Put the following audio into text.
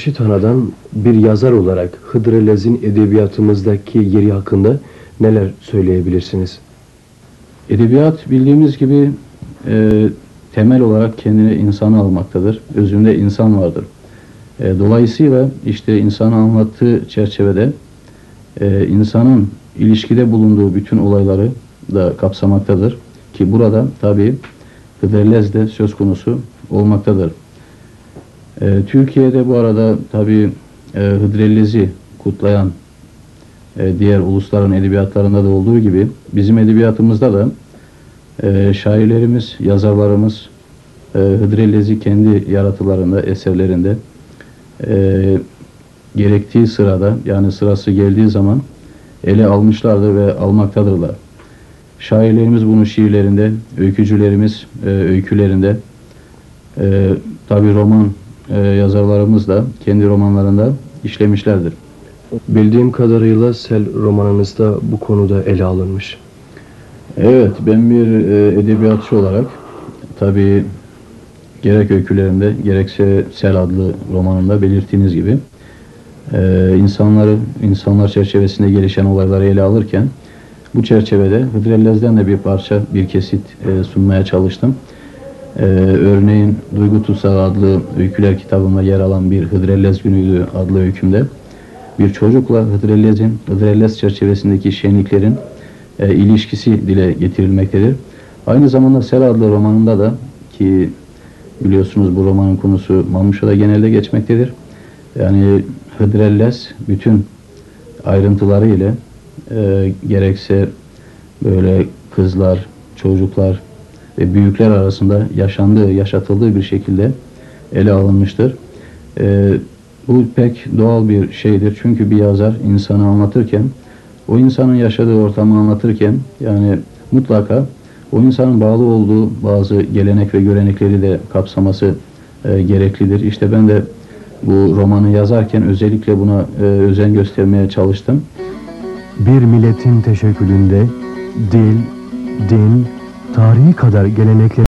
Reşit Ana'dan bir yazar olarak Hıdrellez'in edebiyatımızdaki yeri hakkında neler söyleyebilirsiniz? Edebiyat bildiğimiz gibi e, temel olarak kendine insanı almaktadır. Özünde insan vardır. E, dolayısıyla işte insanı anlattığı çerçevede e, insanın ilişkide bulunduğu bütün olayları da kapsamaktadır. Ki burada tabi Hıdrellez de söz konusu olmaktadır. E, Türkiye'de bu arada tabi e, Hıdrellez'i kutlayan e, diğer ulusların edebiyatlarında da olduğu gibi bizim edebiyatımızda da e, şairlerimiz, yazarlarımız e, Hıdrellez'i kendi yaratılarında, eserlerinde e, gerektiği sırada yani sırası geldiği zaman ele almışlardır ve almaktadırlar. Şairlerimiz bunu şiirlerinde, öykücülerimiz e, öykülerinde, e, tabi roman e, yazarlarımız da kendi romanlarında işlemişlerdir. Bildiğim kadarıyla Sel romanınızda bu konuda ele alınmış. Evet, ben bir e, edebiyatçı olarak tabii gerek öykülerimde gerekse Sel adlı romanımda belirttiğiniz gibi e, insanları, insanlar çerçevesinde gelişen olayları ele alırken bu çerçevede Hıdrellez'den de bir parça, bir kesit e, sunmaya çalıştım. E, örneğin Duygu Tutsağı adlı öyküler kitabında yer alan bir Hıdrellez Günü'ydü adlı öykümde bir çocukla Hıdrellez'in, Hıdrellez çerçevesindeki şenliklerin e, ilişkisi dile getirilmektedir. Aynı zamanda Sel adlı romanında da ki biliyorsunuz bu romanın konusu Mamuşa'da genelde geçmektedir. Yani Hıdrellez bütün ayrıntıları ile e, gerekse böyle kızlar, çocuklar ve büyükler arasında yaşandığı, yaşatıldığı bir şekilde ele alınmıştır. E, bu pek doğal bir şeydir. Çünkü bir yazar insanı anlatırken o insanın yaşadığı ortamı anlatırken yani mutlaka o insanın bağlı olduğu bazı gelenek ve görenekleri de kapsaması e, gereklidir. İşte ben de bu romanı yazarken özellikle buna e, özen göstermeye çalıştım. Bir milletin teşekkülünde dil, din, tarihi kadar gelenekleri